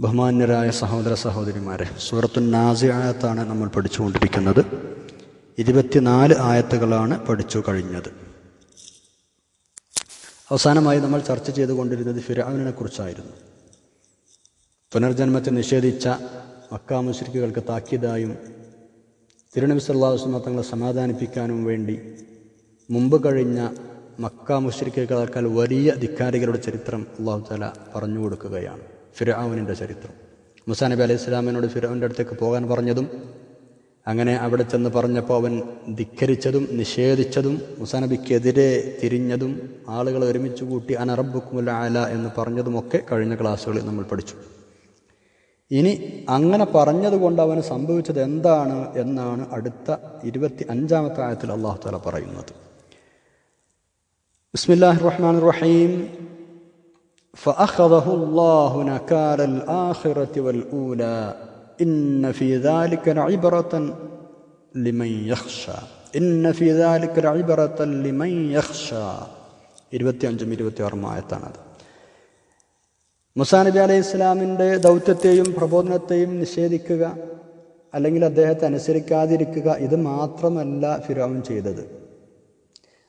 ബഹുമാന്യരായ സഹോദര സഹോദരിമാരെ സൂറത്തു നാസിയായത്താണ് നമ്മൾ പഠിച്ചുകൊണ്ടിരിക്കുന്നത്. ഇരുപത്തിനാല് ആയത്തുകളാണ് പഠിച്ചു കഴിഞ്ഞത്. അവസാനമായി നമ്മൾ ചർച്ച ചെയ്തുകൊണ്ടിരുന്നത് ഫിറാവിനെ കുറിച്ചായിരുന്നു. പുനർജന്മത്തെ നിഷേധിച്ച മക്ക മുശ്രിക്കുകൾക്ക് താക്കീതായും തിരുനബി സല്ലാസ്മ തങ്ങളെ സമാധാനിപ്പിക്കാനും വേണ്ടി മുമ്പ് കഴിഞ്ഞ മക്ക മുശ്രിക്കുകളേക്കാൾ വലിയ ധിക്കാരികളുടെ ചരിത്രം അള്ളാഹു താല പറഞ്ഞു കൊടുക്കുകയാണ്. ഫിറാവുനിന്റെ ചരിത്രം. മുസാ നബി അലൈഹി സ്വലാമിനോട് ഫിറാവിന്റെ അടുത്തേക്ക് പോകാൻ പറഞ്ഞതും അങ്ങനെ അവിടെ ചെന്ന് പറഞ്ഞപ്പോൾ അവൻ ധിക്കരിച്ചതും നിഷേധിച്ചതും മുസാ നബിക്കെതിരെ തിരിഞ്ഞതും ആളുകൾ ഒരുമിച്ച് കൂട്ടി അനറബുക്കുമല്ല ആല എന്ന് പറഞ്ഞതുമൊക്കെ കഴിഞ്ഞ ക്ലാസ്സുകളിൽ നമ്മൾ പഠിച്ചു. ഇനി അങ്ങനെ പറഞ്ഞതുകൊണ്ട് അവന് സംഭവിച്ചത് എന്താണ് എന്നാണ് അടുത്ത ഇരുപത്തി അഞ്ചാമത്തെ ആയത്തിൽ അള്ളാഹു താല പറയുന്നത്. ബിസ്മില്ലാഹിർ റഹ്മാൻ റഹീം. فأخذه الله نكال الآخرة والأولى إن في ذلك لعبرة لمن يخشى إن في ذلك لعبرة لمن يخشى ഇരുപത്തി അഞ്ചും ഇരുപത്തി ആറും ആയത്താണത് മുസാ നബി അലൈഹി ഇസ്ലാമിൻ്റെ ദൗത്യത്തെയും പ്രബോധനത്തെയും നിഷേധിക്കുക അല്ലെങ്കിൽ അദ്ദേഹത്തെ അനുസരിക്കാതിരിക്കുക ഇത് മാത്രമല്ല ഫിറോൻ ചെയ്തത്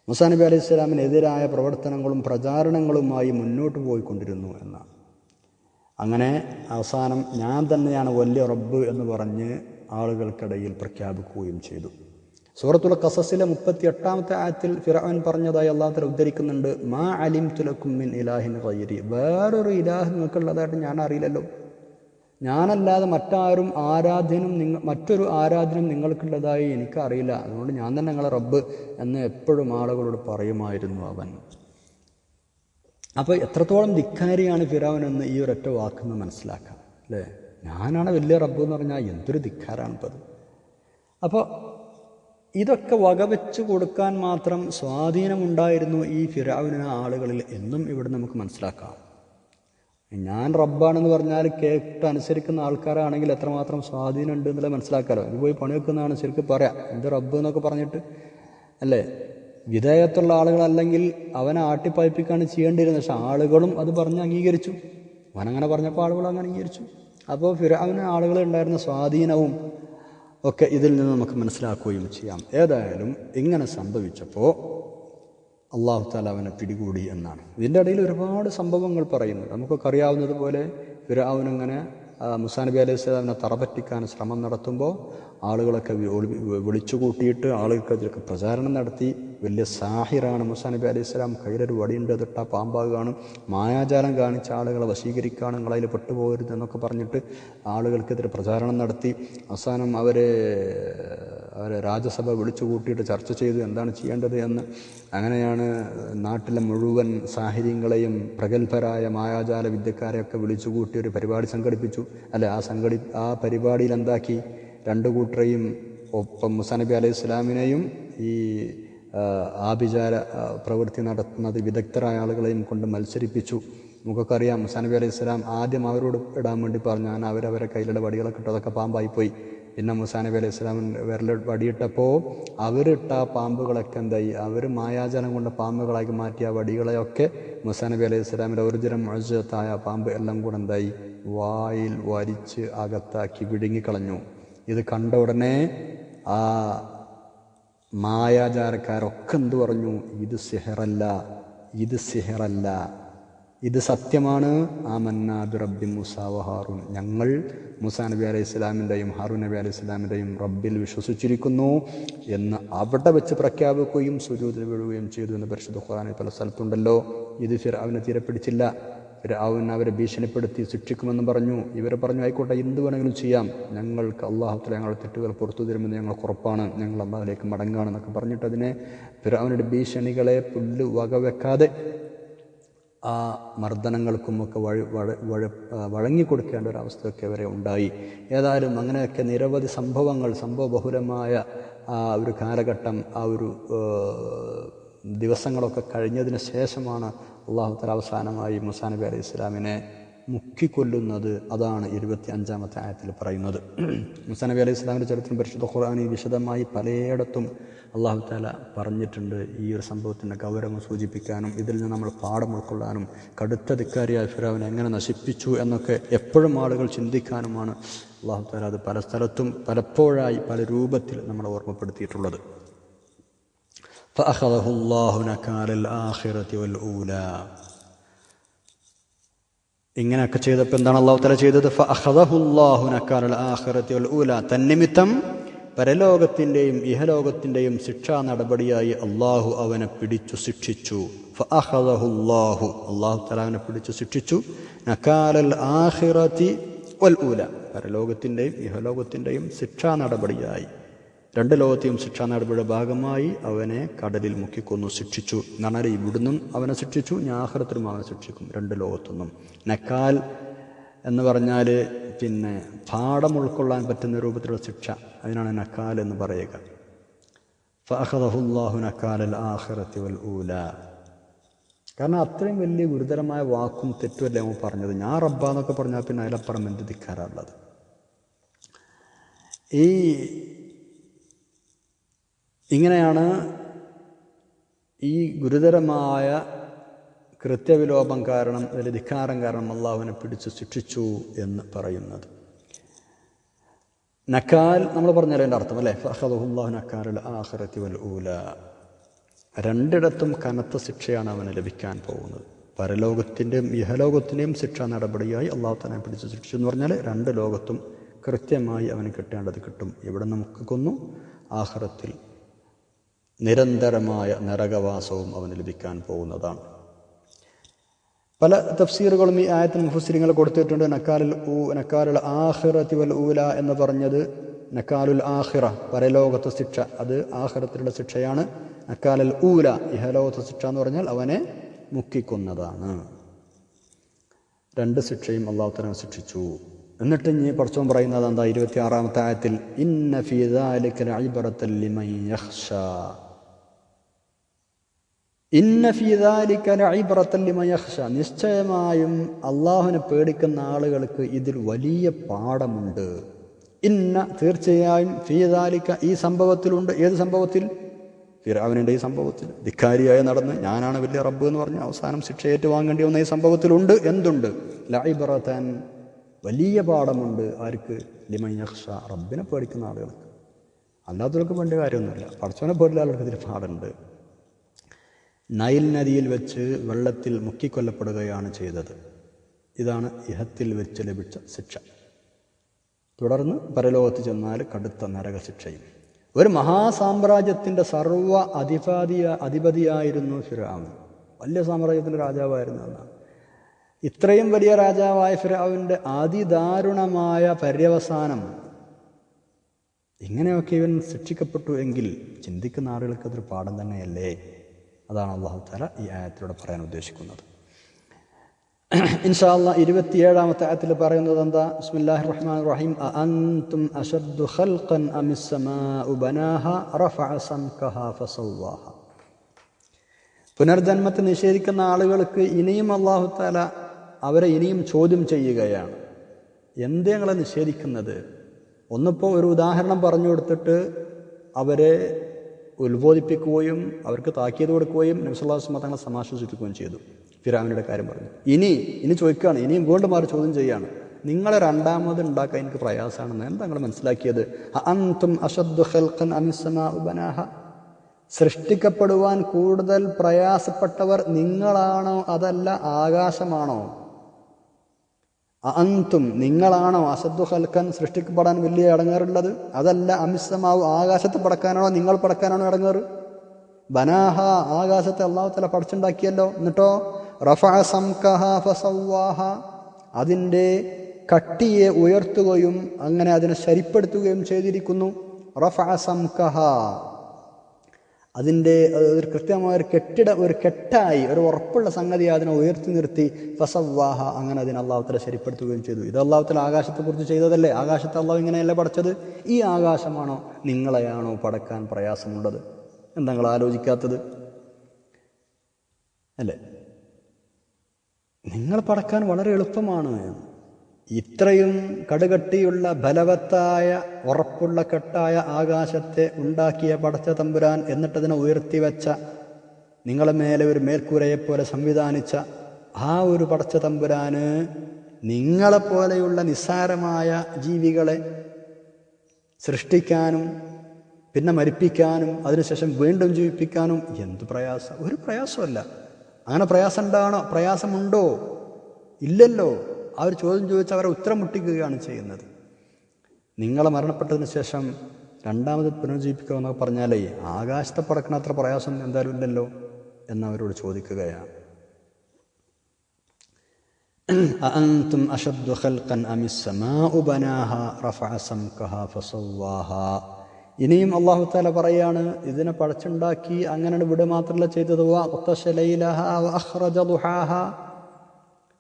മുസാ നബി അലൈഹി സ്വലാമിനെതിരായ പ്രവർത്തനങ്ങളും പ്രചാരണങ്ങളുമായി മുന്നോട്ട് പോയിക്കൊണ്ടിരുന്നു എന്നാണ്. അങ്ങനെ അവസാനം ഞാൻ തന്നെയാണ് വലിയ റബ്ബ് എന്ന് പറഞ്ഞ് ആളുകൾക്കിടയിൽ പ്രഖ്യാപിക്കുകയും ചെയ്തു. സൂറത്തുൽ കസസിലെ മുപ്പത്തി എട്ടാമത്തെ ആയത്തിൽ ഫിറവൻ പറഞ്ഞതായി അള്ളാഹത്തിൽ ഉദ്ധരിക്കുന്നുണ്ട് മാ അലിം തുലക്കും മിൻ ഇലാഹിൻ കയ്യരി വേറൊരു ഇലാഹ് നിങ്ങൾക്കുള്ളതായിട്ട് ഞാൻ അറിയില്ലല്ലോ. ഞാനല്ലാതെ മറ്റാരും ആരാധ്യനും നിങ്ങ മറ്റൊരു ആരാധനം നിങ്ങൾക്കുള്ളതായി എനിക്കറിയില്ല. അതുകൊണ്ട് ഞാൻ തന്നെ നിങ്ങളെ റബ്ബ് എന്ന് എപ്പോഴും ആളുകളോട് പറയുമായിരുന്നു അവൻ. അപ്പോൾ എത്രത്തോളം ധിക്കാരിയാണ് ഫിറാവൻ എന്ന് ഈ ഒരൊറ്റ വാക്കെന്ന് മനസ്സിലാക്കാം അല്ലേ? ഞാനാണ് വലിയ റബ്ബ് എന്ന് പറഞ്ഞാൽ എന്തൊരു ധിക്കാരാണ് ഇപ്പോൾ അത് അപ്പോൾ ഇതൊക്കെ വകവെച്ച് കൊടുക്കാൻ മാത്രം സ്വാധീനമുണ്ടായിരുന്നു ഈ ഫിറാവിന് ആളുകളിൽ എന്നും ഇവിടെ നമുക്ക് മനസ്സിലാക്കാം. ഞാൻ റബ്ബാണെന്ന് പറഞ്ഞാൽ കേട്ട് അനുസരിക്കുന്ന ആൾക്കാരാണെങ്കിൽ എത്രമാത്രം സ്വാധീനം ഉണ്ട് എന്നുള്ളത് മനസ്സിലാക്കാമല്ലോ ഇത് പോയി പണി വെക്കുന്നതാണ് ശരിക്കും പറയാം. എന്ത് റബ്ബ് എന്നൊക്കെ പറഞ്ഞിട്ട് അല്ലേ? വിധേയത്തുള്ള ആളുകളല്ലെങ്കിൽ അവനെ ആട്ടിപ്പായിപ്പിക്കാണ് ചെയ്യേണ്ടിയിരുന്നത്. പക്ഷെ ആളുകളും അത് പറഞ്ഞ് അംഗീകരിച്ചു. അവനങ്ങനെ പറഞ്ഞപ്പോൾ ആളുകൾ അങ്ങനെ അംഗീകരിച്ചു. അപ്പോൾ ഫിറാവിന് ആളുകൾ ഉണ്ടായിരുന്ന സ്വാധീനവും ഒക്കെ ഇതിൽ നിന്ന് നമുക്ക് മനസ്സിലാക്കുകയും ചെയ്യാം. ഏതായാലും ഇങ്ങനെ സംഭവിച്ചപ്പോൾ അള്ളാഹു താല അവനെ പിടികൂടി എന്നാണ്. ഇതിന്റെ ഇടയിൽ ഒരുപാട് സംഭവങ്ങൾ പറയുന്നുണ്ട്. നമുക്കൊക്കെ അറിയാവുന്നതുപോലെ ഫിറാവുനങ്ങനെ മുസാ നബി അലൈഹി സ്വലാമിനെ തറപറ്റിക്കാൻ ശ്രമം നടത്തുമ്പോൾ ആളുകളൊക്കെ വിളിച്ചു കൂട്ടിയിട്ട് ആളുകൾക്ക് അതിലൊക്കെ പ്രചാരണം നടത്തി. വലിയ സാഹിറാണ് മുസാ നബി അലൈഹി സ്വലാം. കയ്യിലൊരു വടിയുണ്ട് അതിട്ട കാണും. മായാജാലം കാണിച്ച ആളുകളെ വശീകരിക്കുകയാണ് നിങ്ങളതിൽ പെട്ടുപോകരുത് എന്നൊക്കെ പറഞ്ഞിട്ട് ആളുകൾക്കെതിരെ പ്രചാരണം നടത്തി. അവസാനം അവരെ അവരെ രാജ്യസഭ വിളിച്ചു കൂട്ടിയിട്ട് ചർച്ച ചെയ്തു എന്താണ് ചെയ്യേണ്ടത് എന്ന്. അങ്ങനെയാണ് നാട്ടിലെ മുഴുവൻ സാഹചര്യങ്ങളെയും പ്രഗത്ഭരായ മായാജാല വിദ്യക്കാരെയൊക്കെ വിളിച്ചു കൂട്ടി ഒരു പരിപാടി സംഘടിപ്പിച്ചു. അല്ലെ ആ സംഘടി ആ പരിപാടിയിൽ എന്താക്കി? രണ്ടു കൂട്ടരെയും ഒപ്പം മുസാനബി അലൈഹി ഇസ്ലാമിനെയും ഈ ആഭിചാര പ്രവൃത്തി നടത്തുന്നത് വിദഗ്ധരായ ആളുകളെയും കൊണ്ട് മത്സരിപ്പിച്ചു. നമുക്കൊക്കെ അറിയാം മുസാനബി അലൈഹി ഇസ്ലാം ആദ്യം അവരോട് ഇടാൻ വേണ്ടി പറഞ്ഞു. ഞാൻ അവരവരെ കയ്യിലുള്ള വടികളൊക്കെ ഇട്ടതൊക്കെ പാമ്പായിപ്പോയി. പിന്നെ മുസാ നബി അലൈഹി സ്വലാമിൻ വിരൽ വടിയിട്ടപ്പോൾ അവരിട്ട ആ പാമ്പുകളൊക്കെ എന്തായി? അവർ മായാജലം കൊണ്ട് പാമ്പുകളാക്കി മാറ്റിയ വടികളെയൊക്കെ മുസാ നബി അലൈഹി സ്വലാമിന്റെ ഒറിജിനൽ മൊഴത്തായ പാമ്പ് എല്ലാം കൂടെ എന്തായി? വായിൽ വലിച്ച് അകത്താക്കി വിഴുങ്ങിക്കളഞ്ഞു. ഇത് കണ്ട ഉടനെ ആ മായാചാരക്കാരൊക്കെ എന്തു പറഞ്ഞു? ഇത് സിഹറല്ല ഇത് സിഹറല്ല ഇത് സത്യമാണ്. ആ മന്നാബി റബ്ബി മുസാവ ഹാറൂൻ. ഞങ്ങൾ മുസാ നബി അലൈഹി ഇസ്ലാമിന്റെയും ഹാറൂൻ നബി അലൈഹി ഇസ്ലാമിന്റെയും റബ്ബിൽ വിശ്വസിച്ചിരിക്കുന്നു എന്ന് അവിടെ വെച്ച് പ്രഖ്യാപിക്കുകയും സുരൂതിൽ വീഴുകയും ചെയ്തു എന്ന് പരിശുദ്ധ ഖുറാനിൽ പല സ്ഥലത്തുണ്ടല്ലോ. ഇത് അവനെ തീരെ പിടിച്ചില്ല. ഫിറാവുൻ അവരെ ഭീഷണിപ്പെടുത്തി ശിക്ഷിക്കുമെന്ന് പറഞ്ഞു. ഇവർ പറഞ്ഞു ആയിക്കോട്ടെ എന്ത് വേണമെങ്കിലും ചെയ്യാം. ഞങ്ങൾക്ക് അള്ളാഹുത്തല ഞങ്ങളുടെ തെറ്റുകൾ പുറത്തു തരുമെന്ന് ഞങ്ങൾക്ക് ഉറപ്പാണ്. ഞങ്ങൾ അള്ളാഹിലേക്ക് മടങ്ങുകയാണെന്നൊക്കെ പറഞ്ഞിട്ട് അതിനെ ഫിറാവിനുടെ ഭീഷണികളെ പുല്ല് വകവെക്കാതെ ആ മർദ്ദനങ്ങൾക്കുമൊക്കെ വഴി വഴ വഴ വഴങ്ങിക്കൊടുക്കേണ്ട ഒരു അവസ്ഥയൊക്കെ വരെ ഉണ്ടായി. ഏതായാലും അങ്ങനെയൊക്കെ നിരവധി സംഭവങ്ങൾ സംഭവബഹുലമായ ആ ഒരു കാലഘട്ടം ആ ഒരു ദിവസങ്ങളൊക്കെ കഴിഞ്ഞതിന് ശേഷമാണ് അള്ളാഹുത്തല തല അവസാനമായി മുസാ നബി അലൈഹി ഇസ്ലാമിനെ മുക്കിക്കൊല്ലുന്നത് അതാണ് ഇരുപത്തി അഞ്ചാമത്തെ ആയത്തിൽ പറയുന്നത് മുസാ നബി അലൈഹി ഇസ്ലാമിൻ്റെ ചരിത്രം പരിശുദ്ധ ഖുർആാനി വിശദമായി പലയിടത്തും അള്ളാഹു താല പറഞ്ഞിട്ടുണ്ട് ഈ ഒരു സംഭവത്തിൻ്റെ ഗൗരവം സൂചിപ്പിക്കാനും ഇതിൽ നിന്ന് നമ്മൾ പാഠം ഉൾക്കൊള്ളാനും കടുത്ത ധിക്കാരിയായ ഫിറാവിനെ എങ്ങനെ നശിപ്പിച്ചു എന്നൊക്കെ എപ്പോഴും ആളുകൾ ചിന്തിക്കാനുമാണ് അള്ളാഹു താല അത് പല സ്ഥലത്തും പലപ്പോഴായി പല രൂപത്തിൽ നമ്മളെ ഓർമ്മപ്പെടുത്തിയിട്ടുള്ളത് فأخذه الله نكال الآخرة والأولى ഇങ്ങനെയൊക്കെ ചെയ്തപ്പോൾ എന്താണ് അള്ളാഹു തല ചെയ്തത്? ഊല. തന്നിമിത്തം പരലോകത്തിന്റെയും ഇഹലോകത്തിന്റെയും ശിക്ഷാ നടപടിയായി അള്ളാഹു അവനെ പിടിച്ചു ശിക്ഷിച്ചു. ഫഅഹദഹുല്ലാഹു അള്ളാഹു തല അവനെ പിടിച്ചു ശിക്ഷിച്ചു. നക്കാലൽ ആഹിറത്തി വൽ ഊല. പരലോകത്തിന്റെയും ഇഹലോകത്തിന്റെയും ശിക്ഷാ നടപടിയായി. രണ്ട് ലോകത്തെയും ശിക്ഷാ നടപടിയുടെ ഭാഗമായി അവനെ കടലിൽ മുക്കിക്കൊന്നു ശിക്ഷിച്ചു. എന്നാണ് ഇവിടുന്നും അവനെ ശിക്ഷിച്ചു ഞാഹറത്തിലും അവനെ ശിക്ഷിക്കും രണ്ട് ലോകത്തൊന്നും. നക്കാൽ എന്ന് പറഞ്ഞാൽ പിന്നെ പാഠം ഉൾക്കൊള്ളാൻ പറ്റുന്ന രൂപത്തിലുള്ള ശിക്ഷ അതിനാണ് നക്കാൽ എന്ന് പറയുക. ഫഅഖദഹുല്ലാഹു നക്കാലൽ ആഹ്റത്തി വൽ ഊല. കാരണം അത്രയും വലിയ ഗുരുതരമായ വാക്കും തെറ്റുമല്ല അവൻ പറഞ്ഞത്? ഞാൻ റബ്ബാന്നൊക്കെ പറഞ്ഞാൽ പിന്നെ അതിലപ്പുറം എന്ത് ധിക്കാറുള്ളത് ഈ ഇങ്ങനെയാണ് ഈ ഗുരുതരമായ കൃത്യവിലോപം കാരണം അതിൽ ധിക്കാരം കാരണം അള്ളാഹുവിനെ പിടിച്ച് ശിക്ഷിച്ചു എന്ന് പറയുന്നത്. നക്കാൽ നമ്മൾ പറഞ്ഞാലേ എന്റെ അർത്ഥം അല്ലേ? ഫഹദുല്ലാഹു നക്കാൽ ആഹ്റത്തി വൽ ഊല. രണ്ടിടത്തും കനത്ത ശിക്ഷയാണ് അവന് ലഭിക്കാൻ പോകുന്നത്. പരലോകത്തിന്റെയും ഇഹലോകത്തിന്റെയും ശിക്ഷാ നടപടിയായി അള്ളാഹു തന്നെ പിടിച്ച് ശിക്ഷിച്ചു എന്ന് പറഞ്ഞാൽ രണ്ട് ലോകത്തും കൃത്യമായി അവന് കിട്ടേണ്ടത് കിട്ടും. ഇവിടെ നമുക്ക് കൊന്നു? ആഹ്റത്തിൽ നിരന്തരമായ നരകവാസവും അവന് ലഭിക്കാൻ പോകുന്നതാണ്. പല തഫ്സീറുകളും ഈ ആയത്തിന് മുഫസിരിങ്ങൾ കൊടുത്തിട്ടുണ്ട്. നക്കാലുൽ ഊ നക്കാലുൽ ആഹിറത്തി വൽ ഊല എന്ന് പറഞ്ഞത് നക്കാലുൽ ആഹിറ പരലോകത്തെ ശിക്ഷ. അത് ആഹിറത്തിലുള്ള ശിക്ഷയാണ്. നക്കാലുൽ ഊല ഇഹലോകത്തെ ശിക്ഷ എന്ന് പറഞ്ഞാൽ അവനെ മുക്കിക്കുന്നതാണ്. രണ്ട് ശിക്ഷയും അള്ളാഹുത്തനെ ശിക്ഷിച്ചു. എന്നിട്ട് ഇനി പറച്ചോൻ പറയുന്നത് എന്താ? ഇരുപത്തി ആറാമത്തെ ആയത്തിൽ ഇന്ന ഫിദാലിക്കൽ ലിമൻ യഖ്ഷാ ഇന്ന ഫിദാലിക്കൽ അയ്ബറത്തൽ ലിമൻ യഖ്ഷാ നിശ്ചയമായും അള്ളാഹുവിനെ പേടിക്കുന്ന ആളുകൾക്ക് ഇതിൽ വലിയ പാഠമുണ്ട്. ഇന്ന തീർച്ചയായും ഫീദാലിക്ക ഈ സംഭവത്തിലുണ്ട്. ഏത് സംഭവത്തിൽ? ഫിറാവിനുണ്ട് ഈ സംഭവത്തിൽ. ധിക്കാരിയായി നടന്ന് ഞാനാണ് വലിയ റബ്ബ് എന്ന് പറഞ്ഞ് അവസാനം ശിക്ഷ ഏറ്റുവാങ്ങേണ്ടി വന്ന ഈ സംഭവത്തിലുണ്ട്. എന്തുണ്ട്? ലൈബറത്താൻ വലിയ പാഠമുണ്ട് ആർക്ക്? ലിമയഹ്ഷ റബ്ബിനെ പേടിക്കുന്ന ആളുകൾക്ക്. അല്ലാത്തവർക്ക് വേണ്ട കാര്യമൊന്നുമില്ല. പടച്ചവനെ പേടില്ല ആളുകൾക്ക് ഇതിൽ പാടുണ്ട് നൈൽ നദിയിൽ വെച്ച് വെള്ളത്തിൽ മുക്കിക്കൊല്ലപ്പെടുകയാണ് ചെയ്തത്. ഇതാണ് ഇഹത്തിൽ വെച്ച് ലഭിച്ച ശിക്ഷ. തുടർന്ന് പരലോകത്ത് ചെന്നാൽ കടുത്ത നരകശിക്ഷയും. ഒരു മഹാസാമ്രാജ്യത്തിന്റെ സർവ അധിപാതിയ അധിപതിയായിരുന്നു ഫിറാവൻ വലിയ സാമ്രാജ്യത്തിന്റെ രാജാവായിരുന്നു എന്നാണ് ഇത്രയും വലിയ രാജാവായ ഫിറാവിന്റെ അതിദാരുണമായ പര്യവസാനം ഇങ്ങനെയൊക്കെ ഇവൻ ശിക്ഷിക്കപ്പെട്ടു എങ്കിൽ ചിന്തിക്കുന്ന ആളുകൾക്ക് അതൊരു പാഠം തന്നെയല്ലേ? അതാണ് അള്ളാഹു താല ഈ ആയത്തിലൂടെ പറയാൻ ഉദ്ദേശിക്കുന്നത്. ഇൻഷാല്ല ഇരുപത്തിയേഴാമത്തെ ആയത്തിൽ പറയുന്നത് എന്താ? ബിസ്മില്ലാഹി റഹ്മാൻ റഹീം ഖൽഖൻ റഫഅ പുനർജന്മത്തെ നിഷേധിക്കുന്ന ആളുകൾക്ക് ഇനിയും അള്ളാഹു താല അവരെ ഇനിയും ചോദ്യം ചെയ്യുകയാണ്. എന്ത് ഞങ്ങളെ നിഷേധിക്കുന്നത്? ഒന്നിപ്പോൾ ഒരു ഉദാഹരണം പറഞ്ഞു കൊടുത്തിട്ട് അവരെ ഉത്ബോധിപ്പിക്കുകയും അവർക്ക് താക്കീത് കൊടുക്കുകയും നബ്സല്ലാസ്മ തങ്ങളെ സമാശ്വസിപ്പിക്കുകയും ചെയ്തു. ഫിറാമിന്റെ കാര്യം പറഞ്ഞു. ഇനി ഇനി ചോദിക്കുകയാണ്. ഇനിയും വീണ്ടും മാറി ചോദ്യം ചെയ്യുകയാണ്. നിങ്ങളെ രണ്ടാമത് ഉണ്ടാക്കാൻ എനിക്ക് പ്രയാസമാണെന്ന് എന്താ നിങ്ങൾ മനസ്സിലാക്കിയത്? അന്തും സൃഷ്ടിക്കപ്പെടുവാൻ കൂടുതൽ പ്രയാസപ്പെട്ടവർ നിങ്ങളാണോ അതല്ല ആകാശമാണോ? അന്തും നിങ്ങളാണോ അസദ്ദു ഹൽക്കൻ സൃഷ്ടിക്കപ്പെടാൻ വലിയ ഇടങ്ങേറുള്ളത്? അതല്ല അമിസമാവ് ആകാശത്ത് പടക്കാനാണോ നിങ്ങൾ പടക്കാനാണോ ഇടങ്ങേറ്? ബനാഹ ആകാശത്തെ അള്ളാഹുത്തല പടച്ചുണ്ടാക്കിയല്ലോ. എന്നിട്ടോ? റഫ സംകഹ അതിന്റെ കട്ടിയെ ഉയർത്തുകയും അങ്ങനെ അതിനെ ശരിപ്പെടുത്തുകയും ചെയ്തിരിക്കുന്നു. റഫ സംകഹ അതിന്റെ ഒരു കൃത്യമായ ഒരു കെട്ടിട ഒരു കെട്ടായി ഒരു ഉറപ്പുള്ള സംഗതി അതിനെ ഉയർത്തി നിർത്തി. ഫസവാഹ അങ്ങനെ അതിനെ അള്ളാഹുത്തല ശരിപ്പെടുത്തുകയും ചെയ്തു. ഇത് അള്ളാഹുത്തല ആകാശത്തെക്കുറിച്ച് ചെയ്തതല്ലേ? ആകാശത്തെ അള്ളാഹു ഇങ്ങനെയല്ലേ പടച്ചത്? ഈ ആകാശമാണോ നിങ്ങളെയാണോ പടക്കാൻ പ്രയാസമുള്ളത്? എന്താ ആലോചിക്കാത്തത്? അല്ലേ? നിങ്ങൾ പടക്കാൻ വളരെ എളുപ്പമാണ് ഇത്രയും കടുകട്ടിയുള്ള ബലവത്തായ ഉറപ്പുള്ള കെട്ടായ ആകാശത്തെ ഉണ്ടാക്കിയ പടച്ച തമ്പുരാൻ എന്നിട്ടതിനെ ഉയർത്തിവെച്ച നിങ്ങളെ മേലെ ഒരു മേൽക്കൂരയെപ്പോലെ സംവിധാനിച്ച ആ ഒരു പടച്ച തമ്പുരാന് നിങ്ങളെപ്പോലെയുള്ള നിസ്സാരമായ ജീവികളെ സൃഷ്ടിക്കാനും പിന്നെ മരിപ്പിക്കാനും അതിനുശേഷം വീണ്ടും ജീവിപ്പിക്കാനും എന്ത് പ്രയാസം? ഒരു പ്രയാസമല്ല അങ്ങനെ പ്രയാസം ഉണ്ടാണോ? പ്രയാസമുണ്ടോ? ഇല്ലല്ലോ. ആ ഒരു ചോദ്യം ചോദിച്ച് അവരെ ഉത്തരം മുട്ടിക്കുകയാണ് ചെയ്യുന്നത് നിങ്ങളെ മരണപ്പെട്ടതിന് ശേഷം രണ്ടാമത് പുനർജീവിപ്പിക്കുക എന്നൊക്കെ പറഞ്ഞാലേ ആകാശത്തെ പറക്കണ അത്ര പ്രയാസം എന്തായാലും ഇല്ലല്ലോ എന്നവരോട് ചോദിക്കുകയാണ് أأنتم أشد خلقا أم السماء بناها رفع سمكها فسواها ഇനിയും അള്ളാഹു താല പറയാണ് ഇതിനെ പടച്ചുണ്ടാക്കി അങ്ങനെ ഇവിടെ മാത്രമല്ല ചെയ്തത്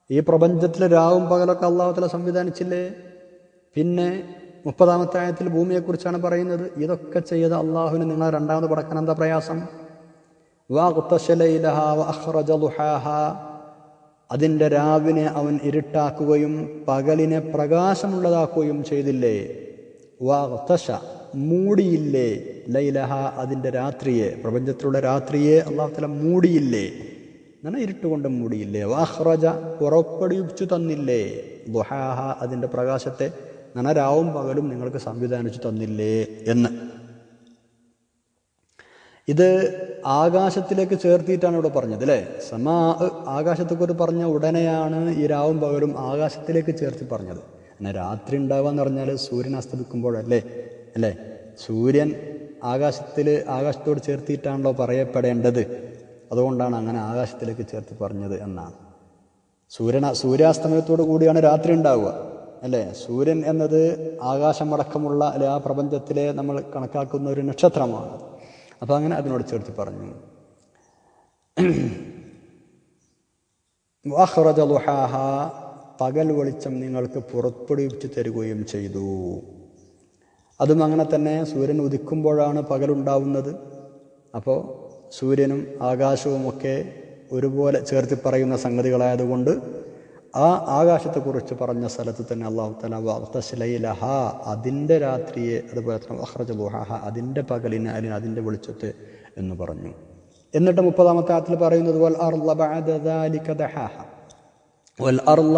ഈ പ്രപഞ്ചത്തിൽ രാവും പകലൊക്കെ അള്ളാഹു താല സംവിധാനിച്ചില്ലേ? പിന്നെ മുപ്പതാമത്തെ ആയത്തിൽ ഭൂമിയെക്കുറിച്ചാണ് പറയുന്നത്. ഇതൊക്കെ ചെയ്ത് അള്ളാഹുവിന് നിങ്ങൾ രണ്ടാമത് പടക്കാൻ എന്താ പ്രയാസം? അതിന്റെ രാവിനെ അവൻ ഇരുട്ടാക്കുകയും പകലിനെ പ്രകാശമുള്ളതാക്കുകയും ചെയ്തില്ലേ? വാത്തശ മൂടിയില്ലേ? ലൈലഹ അതിന്റെ രാത്രിയെ പ്രപഞ്ചത്തിലുള്ള രാത്രിയെ അള്ളാഹുത്തല മൂടിയില്ലേ? അങ്ങനെ ഇരുട്ടുകൊണ്ട് മൂടിയില്ലേ വാഹ്റജ പുറപ്പെടുവിച്ചു തന്നില്ലേ? ദുഹാഹ അതിന്റെ പ്രകാശത്തെ നനരാവും പകലും നിങ്ങൾക്ക് സംവിധാനിച്ചു തന്നില്ലേ എന്ന്. ഇത് ആകാശത്തിലേക്ക് ചേർത്തിയിട്ടാണ് ഇവിടെ പറഞ്ഞത് അല്ലേ? സമാ ആകാശത്തെക്കുറിച്ച് പറഞ്ഞ ഉടനെയാണ് ഈ രാവും പകലും ആകാശത്തിലേക്ക് ചേർത്തി പറഞ്ഞത്. പിന്നെ രാത്രി ഉണ്ടാവുക എന്ന് പറഞ്ഞാൽ സൂര്യൻ അസ്തമിക്കുമ്പോഴല്ലേ? അല്ലേ? സൂര്യൻ ആകാശത്തിൽ ആകാശത്തോട് ചേർത്തിയിട്ടാണല്ലോ പറയപ്പെടേണ്ടത്. അതുകൊണ്ടാണ് അങ്ങനെ ആകാശത്തിലേക്ക് ചേർത്ത് പറഞ്ഞത് എന്നാണ്. സൂര്യന സൂര്യാസ്തമയത്തോടു കൂടിയാണ് രാത്രി ഉണ്ടാവുക അല്ലേ? സൂര്യൻ എന്നത് ആകാശമടക്കമുള്ള അല്ലെ ആ പ്രപഞ്ചത്തിലെ നമ്മൾ കണക്കാക്കുന്ന ഒരു നക്ഷത്രമാണ്. അപ്പം അങ്ങനെ അതിനോട് ചേർത്ത് പറഞ്ഞു. ലുഹാഹ പകൽ വെളിച്ചം നിങ്ങൾക്ക് പുറപ്പെടുവിച്ച് തരികയും ചെയ്തു. അതും അങ്ങനെ തന്നെ സൂര്യൻ ഉദിക്കുമ്പോഴാണ് പകലുണ്ടാവുന്നത് അപ്പോൾ സൂര്യനും ആകാശവുമൊക്കെ ഒരുപോലെ ചേർത്തി പറയുന്ന സംഗതികളായതുകൊണ്ട് ആ ആകാശത്തെക്കുറിച്ച് പറഞ്ഞ സ്ഥലത്ത് തന്നെ അള്ളാഹു തല വാർത്തശിലയിലഹ അതിന്റെ രാത്രിയെ അതുപോലെ തന്നെ അഹ്റജ ലുഹാഹ അതിന്റെ പകലിനെ അല്ലെങ്കിൽ അതിന്റെ വെളിച്ചത്തെ എന്ന് പറഞ്ഞു. എന്നിട്ട് മുപ്പതാമത്തെ ആത്തിൽ പറയുന്നത് വൽ ദാലിക ദഹാഹ. വൽ അർല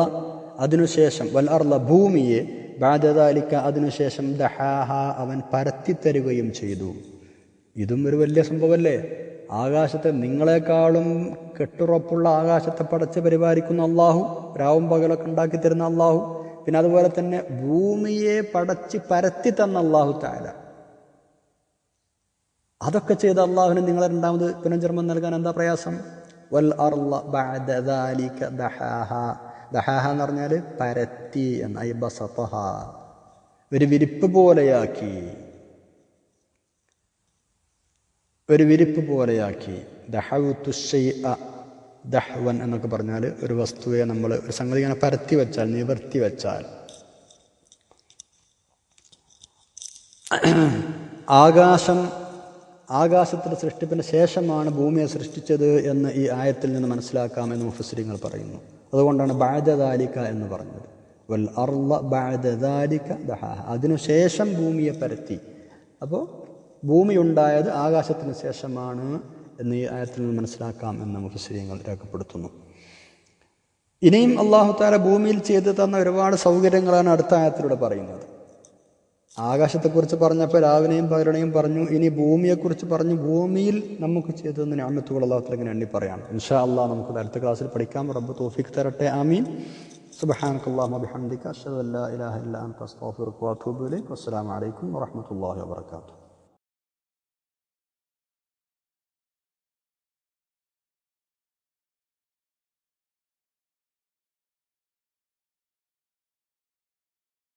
അതിനുശേഷം വൽ അർല ഭൂമിയെ ബാധതാലിക്ക അതിനുശേഷം ദഹാഹ അവൻ പരത്തിത്തരുകയും ചെയ്തു. ഇതും ഒരു വലിയ സംഭവമല്ലേ? ആകാശത്തെ നിങ്ങളെക്കാളും കെട്ടുറപ്പുള്ള ആകാശത്തെ പടച്ച് പരിപാലിക്കുന്ന അള്ളാഹു രാവും പകലൊക്കെ ഉണ്ടാക്കി തരുന്ന അള്ളാഹു പിന്നെ അതുപോലെ തന്നെ ഭൂമിയെ പടച്ച് പരത്തി തന്ന അള്ളാഹു താല. അതൊക്കെ ചെയ്ത അള്ളാഹുവിന് നിങ്ങളെ രണ്ടാമത് പുനർജന്മം നൽകാൻ എന്താ പ്രയാസം? വൽ ദഹാഹ. എന്ന് പറഞ്ഞാൽ പരത്തി എന്ന ഐ ബസതഹ ഒരു വിരിപ്പ് പോലെയാക്കി. ഒരു വിരിപ്പ് പോലെയാക്കി. ദഹവു ഷൈഅ ദഹ്വൻ എന്നൊക്കെ പറഞ്ഞാൽ ഒരു വസ്തുവെ നമ്മൾ ഒരു സംഗതി ഇങ്ങനെ പരത്തി വെച്ചാൽ നിവർത്തി വെച്ചാൽ. ആകാശം ആകാശത്തിന്റെ സൃഷ്ടിപ്പിന് ശേഷമാണ് ഭൂമിയെ സൃഷ്ടിച്ചത് എന്ന് ഈ ആയത്തിൽ നിന്ന് മനസ്സിലാക്കാമെന്ന് മുഫസിരിങ്ങൾ പറയുന്നു. അതുകൊണ്ടാണ് ബാജദാലിക്ക എന്ന് പറഞ്ഞത്. വൽ അർള ബാജദാലിക്ക ദഹാഹ അതിനുശേഷം ഭൂമിയെ പരത്തി. അപ്പോൾ ഭൂമി ഉണ്ടായത് ആകാശത്തിന് ശേഷമാണ് എന്ന് ഈ ആയത്തിൽ നിന്ന് മനസ്സിലാക്കാം എന്ന് മുഫസിരിങ്ങൾ രേഖപ്പെടുത്തുന്നു ഇനിയും അള്ളാഹു താല ഭൂമിയിൽ ചെയ്തു തന്ന ഒരുപാട് സൗകര്യങ്ങളാണ് അടുത്ത ആയത്തിലൂടെ പറയുന്നത് ആകാശത്തെക്കുറിച്ച് പറഞ്ഞപ്പോൾ രാവിലെയും പകരണയും പറഞ്ഞു ഇനി ഭൂമിയെക്കുറിച്ച് പറഞ്ഞു ഭൂമിയിൽ നമുക്ക് ചെയ്തതെന്ന് ഞാമത്തുകൾ അള്ളാഹത്തിൽ ഇങ്ങനെ എണ്ണി പറയാണ് ഇൻഷാ അള്ളാഹ് നമുക്ക് അടുത്ത ക്ലാസ്സിൽ പഠിക്കാം റബ്ബ് തോഫിക്ക് തരട്ടെ ആമീൻ سبحانك اللهم وبحمدك أشهد أن لا إله إلا أنت أستغفرك وأتوب إليك والسلام عليكم ورحمة الله وبركاته